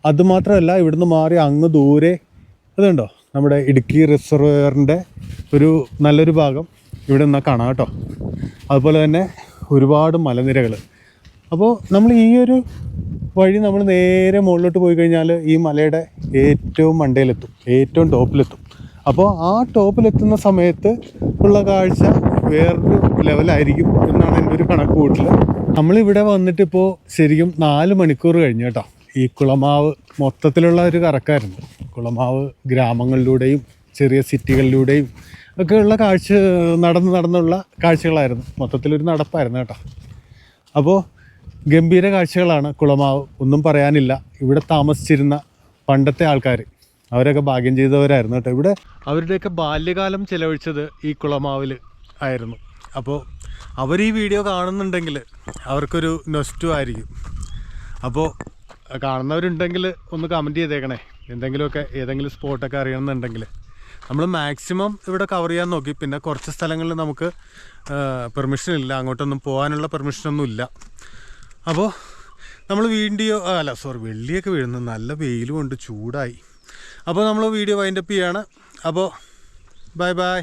അതുമാത്രമല്ല ഇവിടുന്ന് മാറി അങ്ങ് ദൂരെ അതുണ്ടോ? നമ്മുടെ ഇടുക്കി റിസർവറിന്റെ ഒരു നല്ലൊരു ഭാഗം. ഇവിടെ നിന്നാൽ കാണാം കേട്ടോ. അതുപോലെ തന്നെ ഒരുപാട് മലനിരകൾ അപ്പോൾ നമ്മൾ ഈ ഒരു വഴി നമ്മൾ നേരെ മുകളിലോട്ട് പോയി കഴിഞ്ഞാൽ ഈ മലയുടെ ഏറ്റവും മണ്ടയിലെത്തും ഏറ്റവും ടോപ്പിലെത്തും. അപ്പോൾ ആ ടോപ്പിലെത്തുന്ന സമയത്ത് ഉള്ള കാഴ്ച വേറൊരു ലെവലായിരിക്കും എന്നാണ് എന്റെ ഒരു കണക്ക് കൂട്ടൽ നമ്മളിവിടെ വന്നിട്ടിപ്പോൾ ശരിക്കും നാല് മണിക്കൂർ കഴിഞ്ഞു കേട്ടോ. ഈ കുളമാവ് മൊത്തത്തിലുള്ള ഒരു കറക്കായിരുന്നു കുളമാവ് ഗ്രാമങ്ങളിലൂടെയും ചെറിയ സിറ്റികളിലൂടെയും ഒക്കെയുള്ള കാഴ്ച നടന്ന് നടന്നുള്ള കാഴ്ചകളായിരുന്നു. മൊത്തത്തിലൊരു നടപ്പായിരുന്നു കേട്ടോ. അപ്പോൾ ഗംഭീര കാഴ്ചകളാണ് കുളമാവ്. ഒന്നും പറയാനില്ല. ഇവിടെ താമസിച്ചിരുന്ന പണ്ടത്തെ ആൾക്കാർ അവരൊക്കെ ഭാഗ്യം ചെയ്തവരായിരുന്നു കേട്ടോ. ഇവിടെ അവരുടെയൊക്കെ ബാല്യകാലം ചെലവഴിച്ചത് ഈ കുളമാവിൽ ആയിരുന്നു. അപ്പോൾ അവർ ഈ വീഡിയോ കാണുന്നുണ്ടെങ്കിൽ അവർക്കൊരു നൊസ്റ്റു ആയിരിക്കും. അപ്പോൾ കാണുന്നവരുണ്ടെങ്കിൽ ഒന്ന് കമന്റ് ചെയ്തേക്കണേ. എന്തെങ്കിലുമൊക്കെ ഏതെങ്കിലും സ്പോട്ടൊക്കെ അറിയണമെന്നുണ്ടെങ്കിൽ നമ്മൾ മാക്സിമം ഇവിടെ കവർ ചെയ്യാൻ നോക്കി. പിന്നെ കുറച്ച് സ്ഥലങ്ങളിൽ നമുക്ക് പെർമിഷൻ ഇല്ല. അങ്ങോട്ടൊന്നും പോകാനുള്ള പെർമിഷനൊന്നും ഇല്ല. അപ്പോൾ നമ്മൾ വീഡിയോ അല്ല സോറി വെള്ളിയൊക്കെ വീഴുന്നു. നല്ല വെയിലും ഉണ്ട് ചൂടായി. അപ്പോൾ നമ്മൾ വീഡിയോ വൈൻഡപ്പ് ചെയ്യാണ്. അപ്പോൾ ബൈ ബൈ